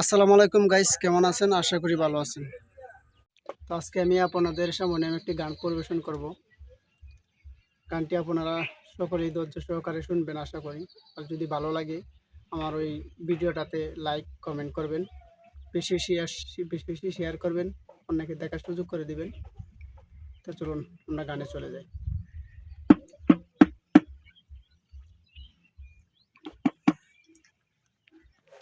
আসসালামু আলাইকুম গাইস, কেমন আছেন? আশা করি ভালো আছেন। তো আজকে আমি আপনাদের সামনে আমি একটি গান পরিবেশন করব। গানটি আপনারা সকলেই ধৈর্য সহকারে শুনবেন, আশা করি। আর যদি ভালো লাগে, আমার ওই ভিডিওটাতে লাইক, কমেন্ট করবেন। বেশি শেয়ার বেশি বেশি শেয়ার করবেন। অন্যকে দেখার সুযোগ করে দিবেন। তো চলুন, আমরা গানে চলে যাই।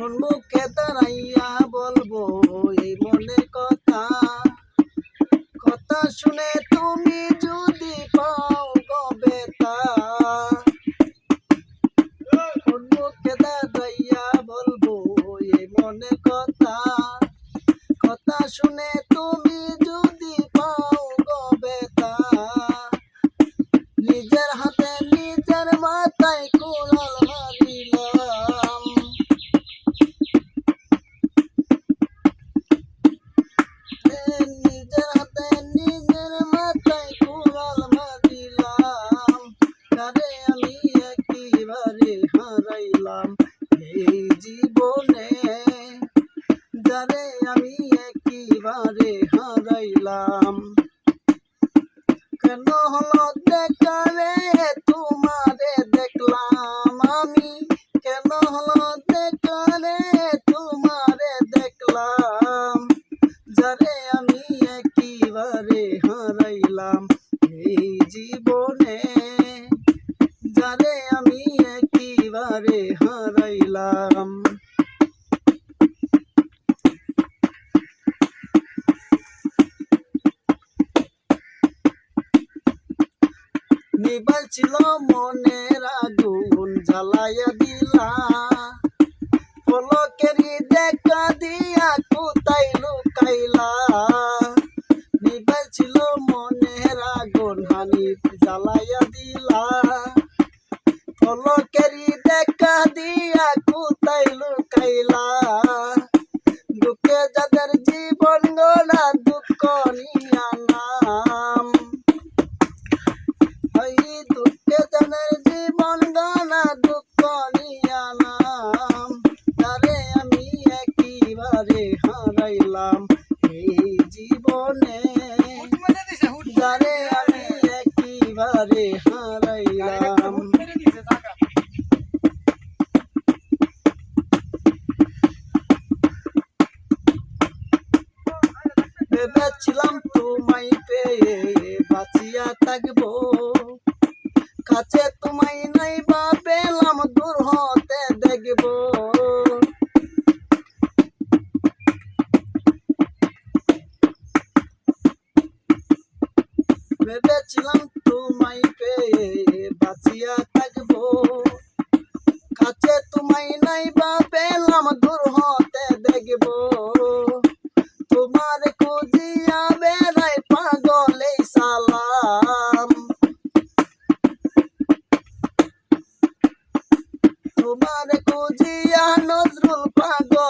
কোন মুখে দাঁড়াইয়া বলব, এই মনের কথা কথা শুনে তুমি যদি পাও গবেতা কোন মুখে দাঁড়াইয়া বলব, এই মনের কথা কথা শুনে তুমি যদি হারাইলাম কেন হলো দেখারে তোমারে মনের আগুন জ্বালাইয়া দিলা। পলকেরি দেখা দিয়া কোথায় লুকাইলা। নিবাল মনের আগুন হানি জ্বালাইয়া দিলা। পলকেরি দেখা দিয়া কোথায় লুকাইলা। একেবারে হারাইলাম। এই জীবনে যারে আমি একেবারে হারাইলাম। ভেবেছিলাম তোমায় পেয়ে বাঁচিয়া থাকব। কাছে তোমায় নাই বা পেলাম দূর হতে দেখব। ভেবেছিলাম তোমায় পেয়ে বাঁচিয়া থাকব। কাছে তোমায় নাই বা পেলাম, দূর হতে দেখব। তোমার খুঁজিয়া বেড়াই পাগলে সালাম। তোমার খুঁজিয়া নজরুল পাগল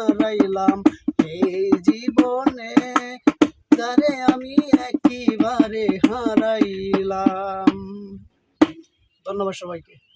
হারাইলাম। এই জীবনে তারে আমি একেবারে হারাইলাম। ধন্যবাদ সবাইকে।